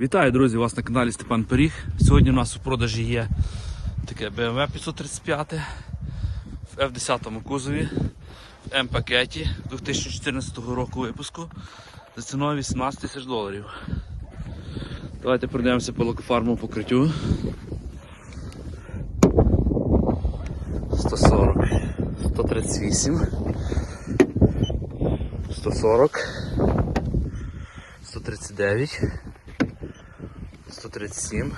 Вітаю, друзі! Вас на каналі Степан Пиріг. Сьогодні у нас у продажі є таке BMW 535 в F10 кузові, в М-пакеті 2014 року випуску за ціною 18 тисяч доларів. Давайте пройдемося по лакофармовому покриттю. 140, 138, 140, 139. 137,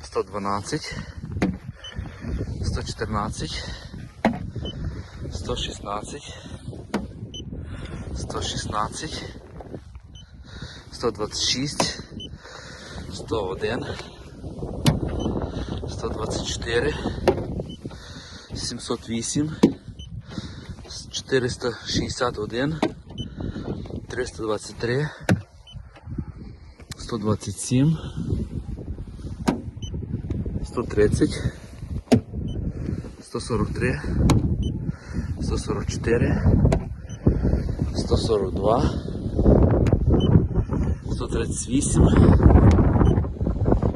112, 114, 116, 116, 126, 101, 124, 708, 461, 323, 127, 130, 143, 144, 142, 138,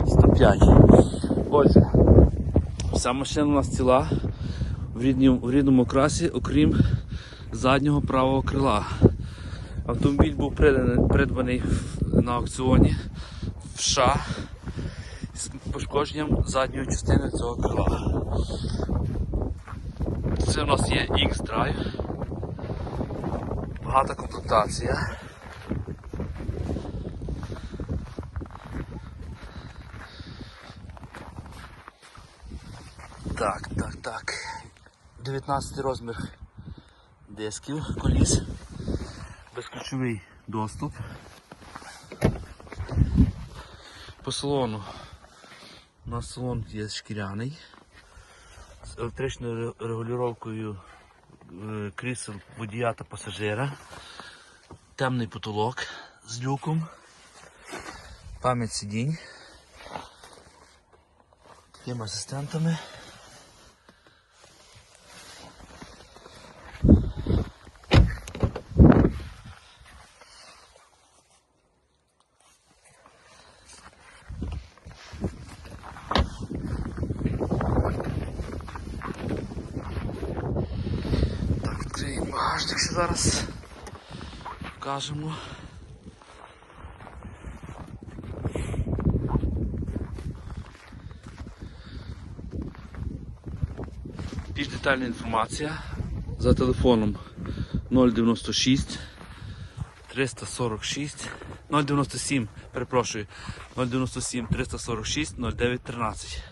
105. Отже, вся машина у нас ціла в рідному, в рідному окрасі, окрім заднього правого крила. Автомобіль був придбаний на аукціоні в США з пошкодженням задньої частини цього крила. Це у нас є X-Drive. Багата комплектація. Так, так, так. 19 розмір дисків коліс. Безключовий доступ. По салону. У нас салон є шкіряний з електричною ре- е, крісел водія та пасажира. Темний потолок з люком. Пам'ять сидінь. Такими асистентами. Так, відкриємо багажник ще зараз. Покажемо. Більш детальна інформація за телефоном 096 346 097, перепрошую, 097 346 0913.